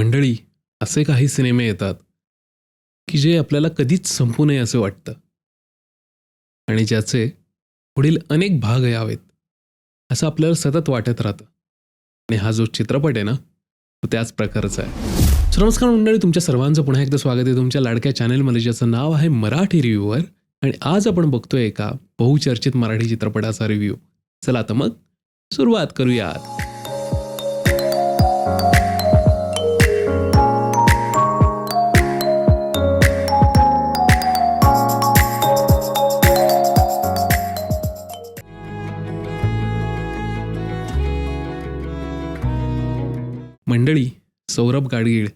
मंडळी असे काही सिनेमे येतात की जे आपल्याला कधीच संपू नये असं वाटतं. आणि ज्याचे पुढील अनेक भाग यावेत असं आपल्याला सतत वाटत राहतं. आणि हा जो चित्रपट आहे ना तो त्याच प्रकारचा आहे. सो नमस्कार मंडळी तुमच्या सर्वांचं पुन्हा एकदा स्वागत आहे तुमच्या लाडक्या चॅनेलमध्ये ज्याचं नाव आहे मराठी रिव्ह्यूवर. आणि आज आपण बघतोय एका बहुचर्चित मराठी चित्रपटाचा रिव्ह्यू. चला तर मग सुरुवात करूयात. गाडगीळ.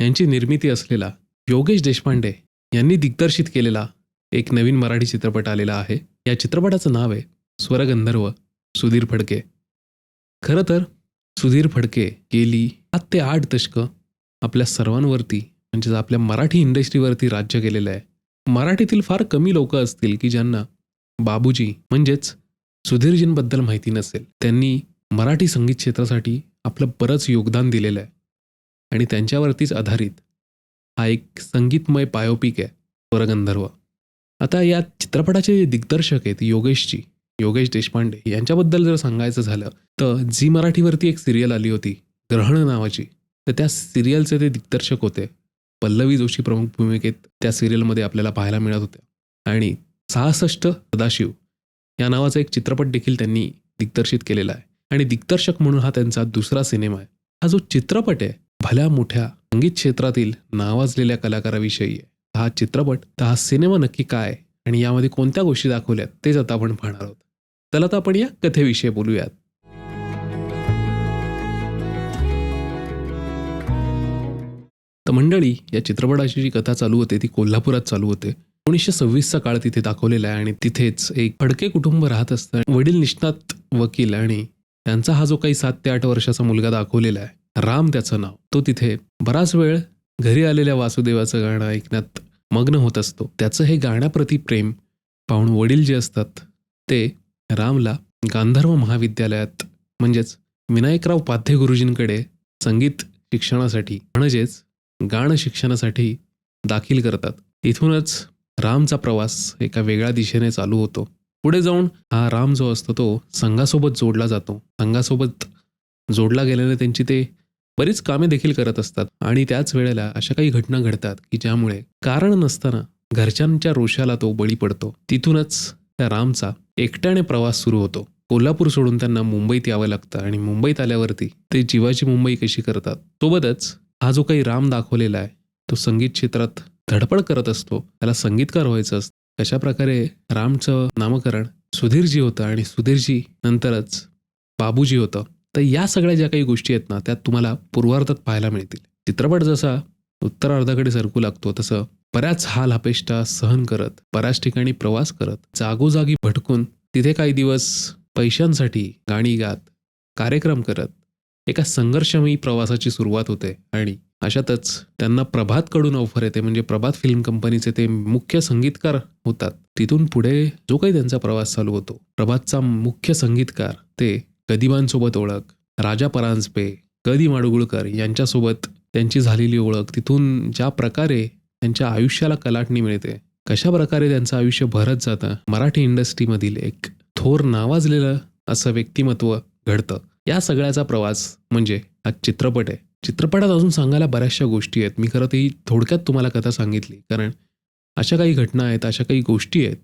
यांची निर्मिती असलेला योगेश देशपांडे यांनी दिग्दर्शित केलेला एक नवीन मराठी चित्रपट आलेला आहे. या चित्रपटाचं नाव आहे स्वरगंधर्व सुधीर फडके. खरं तर सुधीर फडके गेली सात ते आठ दशकं आपल्या सर्वांवरती म्हणजेच आपल्या मराठी इंडस्ट्रीवरती राज्य केलेलं आहे. मराठीतील फार कमी लोक असतील की ज्यांना बाबूजी म्हणजेच सुधीरजींबद्दल माहिती नसेल. त्यांनी मराठी संगीत क्षेत्रासाठी आपलं बरंच योगदान दिलेलं आहे. आणि त्यांच्यावरतीच आधारित हा एक संगीतमय बायोपिक आहे स्वरगंधर्व आता या चित्रपटाचे जे दिग्दर्शक आहेत योगेशजी योगेश देशपांडे. यांच्याबद्दल जर सांगायचं झालं तर झी मराठीवरती एक सिरियल आली होती ग्रहण नावाची. तर त्या सिरियलचे ते दिग्दर्शक होते. पल्लवी जोशी प्रमुख भूमिकेत त्या सिरियलमध्ये आपल्याला पाहायला मिळत होत्या. आणि सहासष्ट सदाशिव या नावाचा एक चित्रपट देखील त्यांनी दिग्दर्शित केलेला आहे. आणि दिग्दर्शक म्हणून हा त्यांचा दुसरा सिनेमा आहे. हा जो चित्रपट आहे भल्या मोठ्या संगीत क्षेत्रातील नावाजलेल्या कलाकाराविषयी आहे हा चित्रपट तर हा सिनेमा नक्की काय आणि यामध्ये कोणत्या गोष्टी दाखवल्यात तेच आता आपण पाहणार आहोत. चला तर आपण या कथेविषयी बोलूयात. तर मंडळी या चित्रपटाची जी कथा चालू होते ती कोल्हापुरात चालू होते. एकोणीसशे सव्वीसचा काळ तिथे दाखवलेला आहे आणि तिथेच एक फडके कुटुंब राहत असतं वडील निष्णात वकील आणि त्यांचा हा जो काही सात ते आठ वर्षाचा मुलगा दाखवलेला आहे राम त्याचं नाव. तो तिथे बराच वेळ घरी आलेल्या वासुदेवाचं गाणं ऐकण्यात मग्न होत असतो. त्याचं हे गाण्याप्रती प्रेम पाहून वडील जे असतात ते रामला गांधर्व महाविद्यालयात म्हणजेच विनायकराव पाध्ये गुरुजींकडे संगीत शिक्षणासाठी म्हणजेच गाणं शिक्षणासाठी दाखील करतात. इथूनच रामचा प्रवास एका वेगळ्या दिशेने चालू होतो. पुढे जाऊन हा राम जो असतो तो संघासोबत जोडला जातो. संघासोबत जोडला गेल्याने त्यांची ते बरीच कामे देखील करत असतात. आणि त्याच वेळेला अशा काही घटना घडतात की ज्यामुळे कारण नसताना घरच्यांच्या रोषाला तो बळी पडतो. तिथूनच त्या रामचा एकट्याने प्रवास सुरू होतो. कोल्हापूर सोडून त्यांना मुंबईत यावं लागतं आणि मुंबईत आल्यावरती ते जीवाची मुंबई कशी करतात सोबतच हा जो काही राम दाखवलेला आहे तो संगीत क्षेत्रात धडपड करत असतो. त्याला संगीतकार व्हायचं असतं. कशा प्रकारे रामचं नामकरण सुधीरजी होतं आणि सुधीरजी नंतरच बाबूजी होतं. तर या सगळ्या ज्या काही गोष्टी आहेत ना त्या तुम्हाला पूर्वार्धात पाहायला मिळतील. चित्रपट जसा उत्तरार्धाकडे सरकू लागतो तसं बऱ्याच हाल अपेष्टा सहन करत बऱ्याच ठिकाणी प्रवास करत जागोजागी भटकून तिथे काही दिवस पैशांसाठी गाणी गात कार्यक्रम करत एका संघर्षमयी प्रवासाची सुरुवात होते आणि अशातच त्यांना प्रभातकडून ऑफर येते. म्हणजे प्रभात फिल्म कंपनीचे ते मुख्य संगीतकार होतात. तिथून पुढे जो काही त्यांचा प्रवास चालू होतो प्रभातचा मुख्य संगीतकार ते गदिबांसोबत ओळख राजा परांजपे गदी माडुगुळकर यांच्यासोबत त्यांची झालेली ओळख तिथून ज्या प्रकारे त्यांच्या आयुष्याला कलाटणी मिळते कशा प्रकारे त्यांचं आयुष्य भरत जातं मराठी इंडस्ट्रीमधील एक थोर नावाजलेलं असं व्यक्तिमत्व घडतं. या सगळ्याचा प्रवास म्हणजे हा चित्रपट आहे. चित्रपटात अजून सांगायला बऱ्याचशा गोष्टी आहेत. मी खरं ती थोडक्यात तुम्हाला कथा सांगितली. कारण अशा काही घटना आहेत अशा काही गोष्टी आहेत.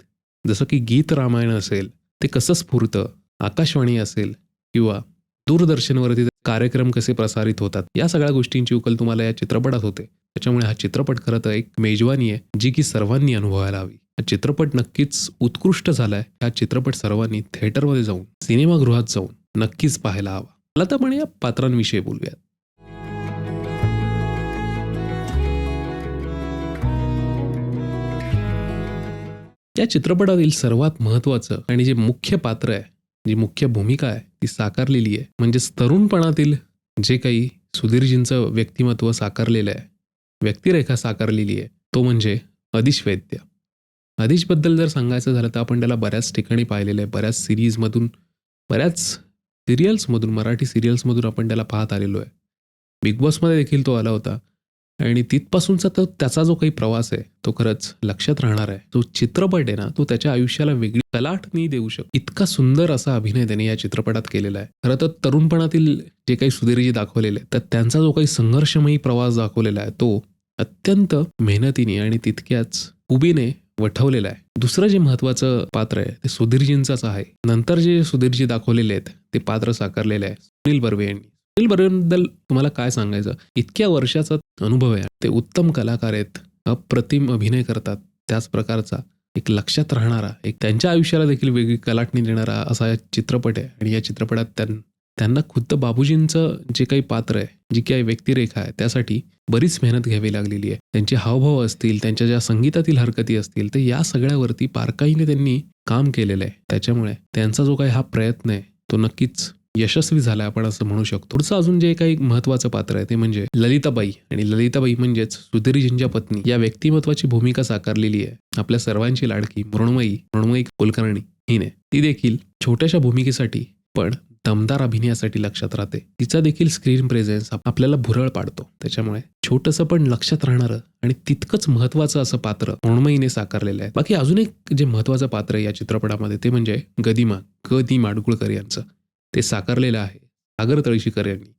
जसं की गीत रामायण असेल ते कसं स्फुरतं आकाशवाणी असेल किंवा दूरदर्शनवरती कार्यक्रम कसे प्रसारित होतात या सगळ्या गोष्टींची उकल तुम्हाला या चित्रपटात होते. त्याच्यामुळे हा चित्रपट खरं तर एक मेजवानी आहे जी की सर्वांनी अनुभवायला हवी. हा चित्रपट नक्कीच उत्कृष्ट झालाय. हा चित्रपट सर्वांनी थिएटरमध्ये जाऊन सिनेमागृहात जाऊन नक्कीच पाहायला हवा. मला तर आपण या पात्रांविषयी बोलूयात. या चित्रपटातील सर्वात महत्त्वाचं आणि जे मुख्य पात्र आहे जी मुख्य भूमिका आहे ती साकारलेली आहे. म्हणजेच तरुणपणातील जे काही सुधीरजींचं व्यक्तिमत्व साकारलेलं आहे व्यक्तिरेखा साकारलेली आहे तो म्हणजे अदिश वैद्य अदिशबद्दल जर सांगायचं झालं तर आपण त्याला बऱ्याच ठिकाणी पाहिलेलं आहे. बऱ्याच सिरीजमधून बऱ्याच सिरियल्समधून मराठी सिरियल्समधून आपण त्याला पाहत आलेलो आहे. बिग बॉसमध्ये देखील तो आला होता. आणि तिथपासूनचा तो त्याचा जो काही प्रवास आहे तो खरंच लक्षात राहणार आहे. जो चित्रपट आहे ना तो त्याच्या आयुष्याला वेगळी कलाटणी देऊ शकतो इतका सुंदर असा अभिनय त्याने या चित्रपटात केलेला आहे. खरं तर तरुणपणातील जे काही सुधीरजी दाखवलेले आहेत, तर त्यांचा जो काही संघर्षमयी प्रवास दाखवलेला आहे तो अत्यंत मेहनतीने आणि तितक्याच उबीने वठवलेला आहे. दुसरं जे महत्वाचं पात्र आहे ते सुधीरजींचाच आहे. नंतर जे सुधीरजी दाखवलेले आहेत ते पात्र साकारलेले आहे सुनील बर्वे यांनी. सुनील बर्वेबद्दल तुम्हाला काय सांगायचं? इतक्या वर्षाचा अनुभव आहे. ते उत्तम कलाकार आहेत. अप्रतिम अभिनय करतात. त्याच प्रकारचा एक लक्षात राहणारा एक त्यांच्या आयुष्याला देखील वेगळी कलाटणी देणारा असा या चित्रपट आहे. आणि या चित्रपटात त्यां त्यांना खुद्द बाबूजींचं जे काही पात्र आहे जी काही व्यक्तिरेखा आहे त्यासाठी बरीच मेहनत घ्यावी लागलेली आहे. त्यांचे हावभाव असतील त्यांच्या ज्या संगीतातील हरकती असतील तर या सगळ्यावरती बारकाईने त्यांनी काम केलेलं आहे. त्याच्यामुळे त्यांचा जो काही हा प्रयत्न आहे तो नक्कीच यशस्वी झाला आपण असं म्हणू शकतो. पुढचं अजून जे काही महत्वाचं पात्र आहे ते म्हणजे ललिताबाई. आणि ललिताबाई म्हणजेच सुधीरजींच्या पत्नी. या व्यक्तिमत्वाची भूमिका साकारलेली आहे. आपल्या सर्वांची लाडकी मृण्मयी मृण्मयी कुलकर्णी. हिने. ती देखील छोट्याशा भूमिकेसाठी पण दमदार अभिनयासाठी लक्षात राहते. तिचा देखील स्क्रीन प्रेझेन्स आपल्याला भुरळ पाडतो. त्याच्यामुळे छोटंसं पण लक्षात राहणारं आणि तितकंच महत्वाचं असं पात्र मृण्मयीने साकारलेलं आहे. बाकी अजून एक जे महत्वाचं पात्र आहे या चित्रपटामध्ये ते म्हणजे गदिमा ग दी माडगुळकर यांचं. ते साकारलेलं आहे. सागर तळशीकर यांनी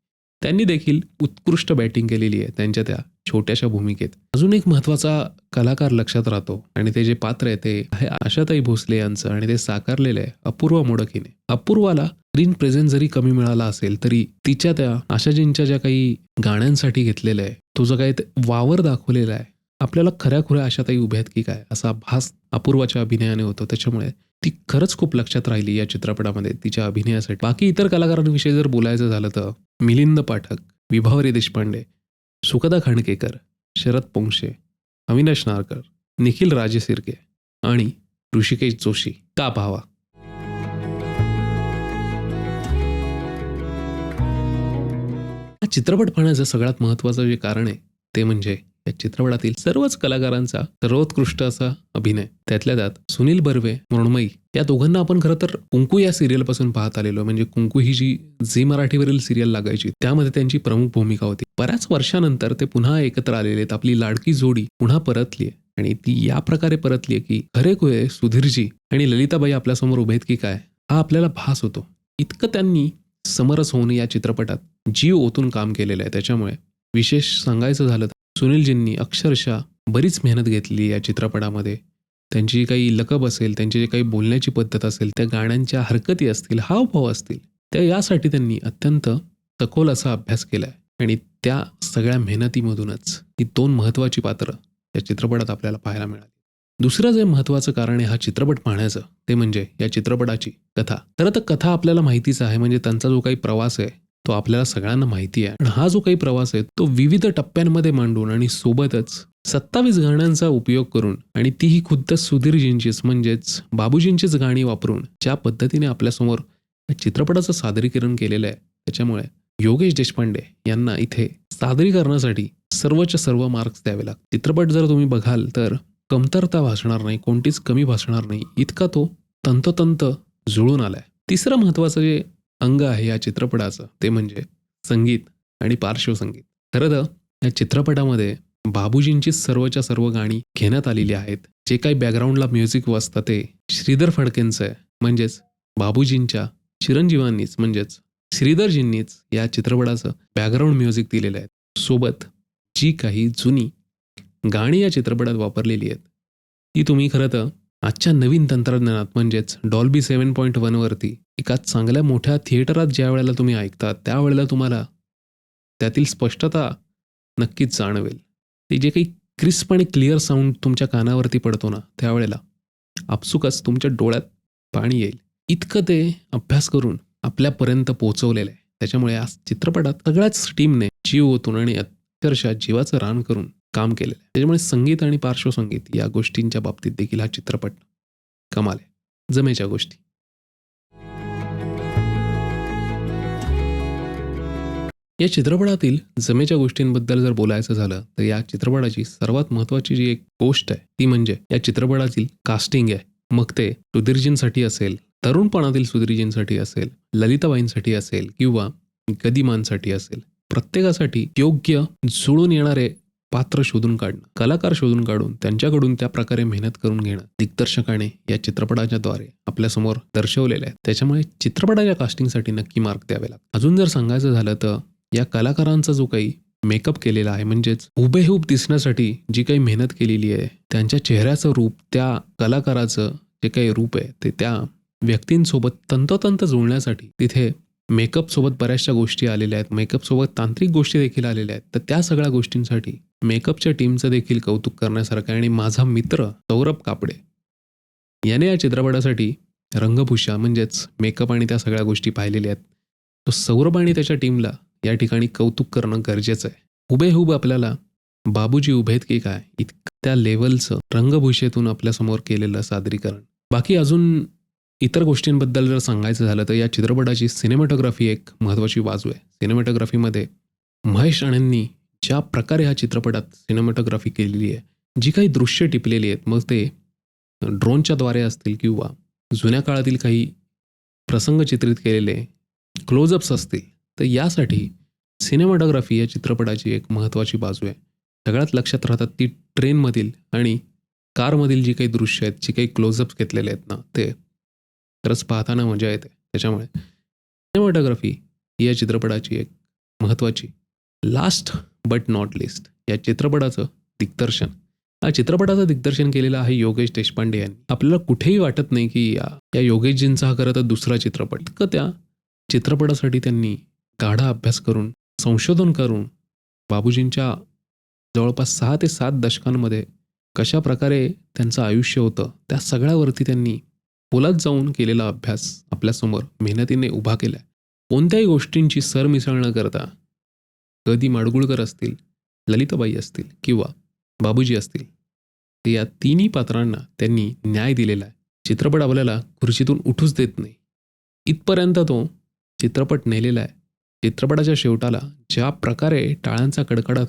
त्यांनी देखील उत्कृष्ट बॅटिंग केलेली आहे. त्यांच्या त्या छोट्याशा भूमिकेत. अजून एक महत्त्वाचा कलाकार लक्षात राहतो आणि ते जे पात्र आहे ते आहे आशाताई भोसले यांचं आणि ते साकारलेलं आहे अपूर्वा मोडकीने. अपूर्वाला स्क्रीन प्रेझेंट जरी कमी मिळाला असेल तरी तिच्या त्या आशाजींच्या ज्या काही गाण्यांसाठी घेतलेलं आहे तो जो काही वावर दाखवलेला आहे आपल्याला खऱ्या खुऱ्या आशाताई उभ्या आहेत की काय? असा भास अपूर्वाच्या अभिनयाने होतो. त्याच्यामुळे ती खरंच खूप लक्षात राहिली या चित्रपटामध्ये तिच्या अभिनयासाठी. बाकी इतर कलाकारांविषयी जर बोलायचं झालं तर मिलिंद पाठक विभावरी देशपांडे सुखदा खांडकेकर शरद पोंक्षे अविनाश नारकर निखिल राजे सिरके आणि ऋषिकेश जोशी का पाहावा? हा चित्रपट पाहण्याचं सगळ्यात महत्त्वाचं जे कारण आहे ते म्हणजे या चित्रपटातील सर्वच कलाकारांचा सर्वोत्कृष्ट असा अभिनय. त्यातल्या त्यात सुनील बर्वे मृण्मयी या दोघांना आपण खरं तर कुंकू या सिरियलपासून पाहत आलेलो म्हणजे कुंकू ही जी झी मराठीवरील सिरियल लागायची त्यामध्ये त्यांची प्रमुख भूमिका होती. बऱ्याच वर्षानंतर ते पुन्हा एकत्र आलेले आहेत. आपली लाडकी जोडी पुन्हा परतली आहे. आणि ती या प्रकारे परतली आहे की खरे खुळे सुधीरजी आणि ललिताबाई आपल्यासमोर उभे आहेत की काय हा आपल्याला भास होतो. इतकं त्यांनी समरस होऊन या चित्रपटात जीव ओतून काम केलेलं आहे. त्याच्यामुळे विशेष सांगायचं झालं तर सुनीलजींनी अक्षरशः बरीच मेहनत घेतली या चित्रपटामध्ये. त्यांची काही लकब असेल त्यांची जे काही बोलण्याची पद्धत असेल त्या गाण्यांच्या हरकती असतील हावभाव असतील त्या यासाठी त्यांनी अत्यंत सखोल असा अभ्यास केला आहे आणि त्या सगळ्या मेहनतीमधूनच ही दोन महत्त्वाची पात्र या चित्रपटात आपल्याला पाहायला मिळाली. दुसरं जे महत्त्वाचं कारण आहे हा चित्रपट पाहण्याचं ते म्हणजे या चित्रपटाची कथा. खरं तर कथा आपल्याला माहितीच आहे म्हणजे त्यांचा जो काही प्रवास आहे तो आपल्याला सगळ्यांना माहिती आहे. हा जो काही प्रवास आहे तो विविध टप्प्यांमध्ये मांडून आणि सोबतच सत्तावीस गाण्यांचा उपयोग करून आणि तीही खुद्द सुधीरजींचीच म्हणजेच बाबूजींचीच गाणी वापरून ज्या पद्धतीने आपल्यासमोर चित्रपटाचं सादरीकरण केलेलं आहे. त्याच्यामुळे योगेश देशपांडे यांना इथे सादरीकरणासाठी सर्वच्या सर्व मार्क्स द्यावे लागतात. चित्रपट जर तुम्ही बघाल तर कमतरता भासणार नाही कोणतीच कमी भासणार नाही. इतका तो तंतोतंत जुळून आलाय. तिसरं महत्वाचं जे अंग आहे या चित्रपटाचं. ते म्हणजे संगीत आणि पार्श्वसंगीत खरं तर या चित्रपटामध्ये बाबूजींची सर्वच्या सर्व गाणी घेण्यात आलेली आहेत. जे काही बॅकग्राऊंडला म्युझिक वाजतं ते श्रीधर फडकेंचं आहे. म्हणजेच बाबूजींच्या चिरंजीवांनीच म्हणजेच श्रीधरजींनीच या चित्रपटाचं बॅकग्राऊंड म्युझिक दिलेलं आहे. सोबत जी काही जुनी गाणी या चित्रपटात वापरलेली आहेत ती तुम्ही खरं तर आजच्या नवीन तंत्रज्ञानात म्हणजेच डॉल्बी सेवन पॉईंट वनवरती एका चांगल्या मोठ्या थिएटरात ज्या वेळेला तुम्ही ऐकता त्यावेळेला तुम्हाला त्यातील स्पष्टता नक्कीच जाणवेल. ते जे काही क्रिस्प आणि क्लिअर साऊंड तुमच्या कानावरती पडतो ना त्यावेळेला आपसुकच तुमच्या डोळ्यात पाणी येईल. इतकं ते अभ्यास करून आपल्यापर्यंत पोहोचवलेलं आहे. त्याच्यामुळे आज चित्रपटात सगळ्याच टीमने जीव ओतून आणि अक्षरशः जीवाचं रान करून काम केलेलं आहे. त्याच्यामुळे संगीत आणि पार्श्वसंगीत या गोष्टींच्या बाबतीत देखील हा चित्रपट कमाल आहे. जमेच्या गोष्टी. या चित्रपटातील जमेच्या गोष्टींबद्दल जर बोलायचं झालं तर या चित्रपटाची सर्वात महत्त्वाची जी एक गोष्ट आहे ती म्हणजे या चित्रपटातील कास्टिंग आहे. मग ते सुधीरजींसाठी असेल तरुणपणातील सुधीरजींसाठी असेल ललिताबाईंसाठी असेल किंवा गदिमांसाठी असेल प्रत्येकासाठी योग्य जुळून येणारे पात्र शोधून काढणं कलाकार शोधून काढून त्यांच्याकडून त्या प्रकारे मेहनत करून घेणं दिग्दर्शकाने या चित्रपटाच्या द्वारे आपल्यासमोर दर्शवलेलं आहे. त्याच्यामुळे चित्रपटाच्या कास्टिंगसाठी नक्की मार्क द्यावे लागतात. अजून जर सांगायचं झालं तर या कलाकारांचा जो काही मेकअप केलेला आहे म्हणजेच हुबेहूब दिसण्यासाठी जी काही मेहनत केलेली आहे त्यांच्या चेहऱ्याचं रूप त्या कलाकाराचं जे काही रूप आहे ते त्या व्यक्तींसोबत तंतोतंत जुळण्यासाठी तिथे मेकअपसोबत बऱ्याचशा गोष्टी आलेल्या आहेत. मेकअपसोबत तांत्रिक गोष्टी देखील आलेल्या आहेत. तर त्या सगळ्या गोष्टींसाठी मेकअपच्या टीमचं देखील कौतुक करण्यासारखं आहे आणि माझा मित्र सौरभ कापडे याने या चित्रपटासाठी रंगभूषा म्हणजेच मेकअप आणि त्या सगळ्या गोष्टी पाहिलेल्या आहेत. तो सौरभ आणि त्याच्या टीमला या ठिकाणी कौतुक करणं गरजेचं आहे. हुबेहूब आपल्याला बाबूजी उभेत की काय इतक्या लेवलचं रंगभूषेतून आपल्यासमोर केलेलं सादरीकरण. बाकी अजून इतर गोष्टींबद्दल जर सांगायचं झालं तर या चित्रपटाची सिनेमॅटोग्राफी एक महत्त्वाची बाजू आहे. सिनेमॅटोग्राफीमध्ये महेश राणेंनी ज्या प्रकारे ह्या चित्रपटात सिनेमॅटोग्राफी केलेली आहे जी काही दृश्य टिपलेली आहेत मग ते ड्रोनच्या द्वारे असतील किंवा जुन्या काळातील काही प्रसंग चित्रित केलेले क्लोजअप्स असतील तर यासाठी सिनेमॅटोग्राफी या चित्रपटाची एक महत्त्वाची बाजू आहे. सगळ्यात लक्षात राहतात ती ट्रेनमधील आणि कारमधील जी काही दृश्य आहेत जी काही क्लोजअप्स घेतलेले आहेत ना ते खरंच पाहताना मजा येते. त्याच्यामुळे सिनेमॅटोग्राफी या चित्रपटाची एक महत्त्वाची लास्ट बट नॉट लिस्ट या चित्रपटाचं दिग्दर्शन. हा चित्रपटाचं दिग्दर्शन केलेलं आहे योगेश देशपांडे यांनी. आपल्याला कुठेही वाटत नाही की या या योगेशजींचा हा खरं तर दुसरा चित्रपट. का त्या चित्रपटासाठी त्यांनी गाढा अभ्यास करून संशोधन करून बाबूजींच्या जवळपास सहा ते सात दशकांमध्ये कशा प्रकारे त्यांचं आयुष्य होतं त्या सगळ्यावरती त्यांनी खोलात जाऊन केलेला अभ्यास आपल्यासमोर मेहनतीने उभा केला कोणत्याही गोष्टींची सरमिसळ न करता कधी माडगुळकर असतील ललिताबाई असतील किंवा बाबूजी असतील ते या तिन्ही पात्रांना त्यांनी न्याय दिलेला आहे. चित्रपट आपल्याला खुर्चीतून उठूच देत नाही. इथपर्यंत तो चित्रपट नेलेला आहे. चित्रपटाच्या शेवटाला ज्या प्रकारे टाळ्यांचा कडकडात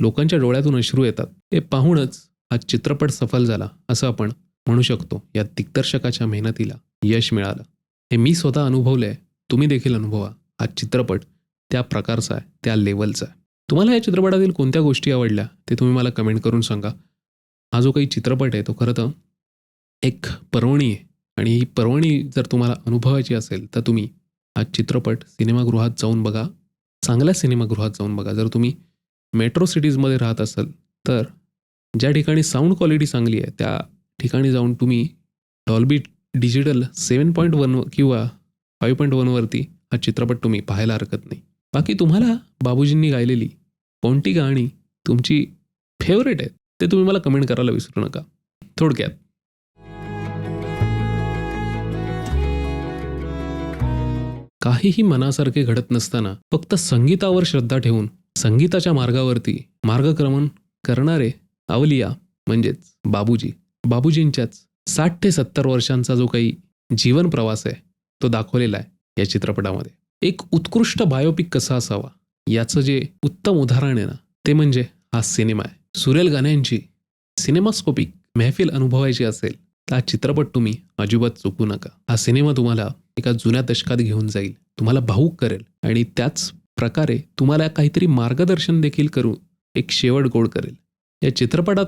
लोकांच्या डोळ्यातून अश्रू येतात हे पाहूनच हा चित्रपट सफल झाला असं आपण म्हणू शकतो. या दिग्दर्शकाच्या मेहनतीला यश मिळालं. हे मी स्वतः अनुभवलं आहे तुम्ही देखील अनुभवा हा चित्रपट. त्या प्रकारचा आहे त्या लेवलचा आहे. तुम्हाला या चित्रपटातील कोणत्या गोष्टी आवडल्या ते तुम्ही मला कमेंट करून सांगा. हा जो काही चित्रपट आहे तो खरं तर एक पर्वणी आहे. आणि ही पर्वणी जर तुम्हाला अनुभवायची असेल तर तुम्ही हा चित्रपट सिनेमागृहात जाऊन बघा. चांगल्या सिनेमागृहात जाऊन बघा. जर तुम्ही मेट्रो सिटीजमध्ये राहत असाल तर ज्या ठिकाणी साऊंड क्वालिटी चांगली आहे त्या ठिकाणी जाऊन तुम्ही Dolby digital seven point one किंवा फाईव्ह पॉईंट वनवरती हा चित्रपट तुम्ही पाहायला हरकत नाही. बाकी तुम्हाला बाबूजींनी गायलेली कोणती गाणी तुमची फेवरेट आहेत ते तुम्ही मला कमेंट करायला विसरू नका. थोडक्यात. काहीही मनासारखे घडत नसताना फक्त संगीतावर श्रद्धा ठेवून संगीताच्या मार्गावरती मार्गक्रमण करणारे अवलिया म्हणजेच बाबूजी बाबूजींच्याच साठ ते सत्तर वर्षांचा जो काही जीवन प्रवास आहे तो दाखवलेला आहे या चित्रपटामध्ये. एक उत्कृष्ट बायोपिक कसा असावा? याचं जे उत्तम उदाहरण आहे ना ते म्हणजे हा सिनेमा आहे. सुरेल गाण्यांची सिनेमास्कोपिक महफिल अनुभवायची असेल तर हा चित्रपट तुम्ही अजिबात चुकू नका. हा सिनेमा तुम्हाला एका जुन्या दशकात घेऊन जाईल तुम्हाला भाऊक करेल आणि त्याच प्रकारे तुम्हाला काहीतरी मार्गदर्शन देखील करून एक शेवट गोड करेल. या चित्रपटात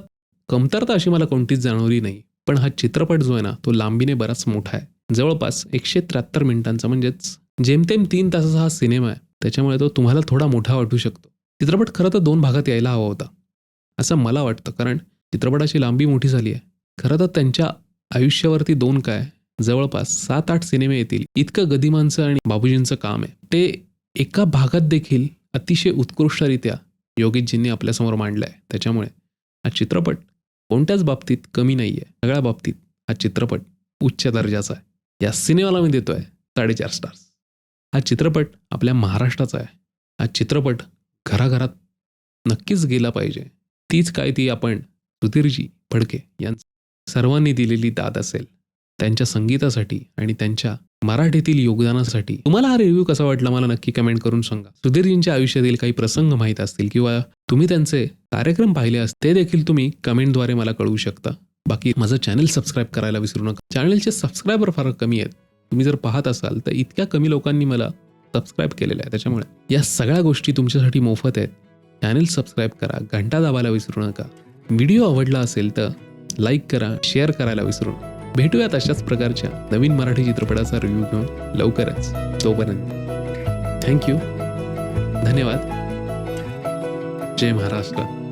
कमतरता अशी मला कोणतीच जाणवली नाही पण हा चित्रपट जो आहे ना तो लांबीने बराच मोठा आहे. जवळपास एकशे त्र्याहत्तर मिनिटांचा म्हणजेच जेमतेम तीन तासाचा हा सिनेमा आहे. त्याच्यामुळे तो तुम्हाला थोडा मोठा वाटू शकतो. चित्रपट खरं तर दोन भागात यायला हवा होता असं मला वाटतं. कारण चित्रपटाची लांबी मोठी झाली आहे. खरं तर त्यांच्या आयुष्यावरती दोन काय जवळपास सात आठ सिनेमे येतील. इतकं गदिमांचं आणि बाबूजींचं काम आहे. ते एका भागात देखील अतिशय उत्कृष्टरित्या योगेशजींनी आपल्यासमोर मांडलं आहे त्याच्यामुळे हा चित्रपट कोणत्याच बाबतीत कमी नाही आहे सगळ्या बाबतीत हा चित्रपट उच्च दर्जाचा आहे. या सिनेमाला मी देतोय साडेचार स्टार्स हा चित्रपट आपल्या महाराष्ट्राचा आहे. हा चित्रपट घराघरात नक्कीच गेला पाहिजे. तीच काय ती आपण सुधीरजी फडके यांचं सर्वांनी दिलेली दाद असेल. त्यांच्या संगीतासाठी आणि त्यांच्या मराठीतील योगदानासाठी. तुम्हाला हा रिव्ह्यू कसा वाटला मला नक्की कमेंट करून सांगा. सुधीरजींच्या आयुष्यातील काही प्रसंग माहीत असतील किंवा तुम्ही त्यांचे कार्यक्रम पाहिले असते ते देखील तुम्ही कमेंटद्वारे मला कळवू शकता. बाकी माझं चॅनल सबस्क्राईब करायला विसरू नका. चॅनलचे सबस्क्रायबर फार कमी आहेत. तुम्ही जर पाहत असाल तर इतक्या कमी लोकांनी मला सबस्क्राईब केलेलं आहे त्याच्यामुळे या सगळ्या गोष्टी तुमच्यासाठी मोफत आहेत. चॅनल सबस्क्राईब करा घंटा दाबायला विसरू नका. व्हिडिओ आवडला असेल तर लाईक करा शेअर करायला विसरू नका. भेटूयात अशाच प्रकारच्या नवीन मराठी चित्रपटाचा रिव्ह्यू घेऊन लवकरच. तोपर्यंत थँक्यू धन्यवाद. जय महाराष्ट्र.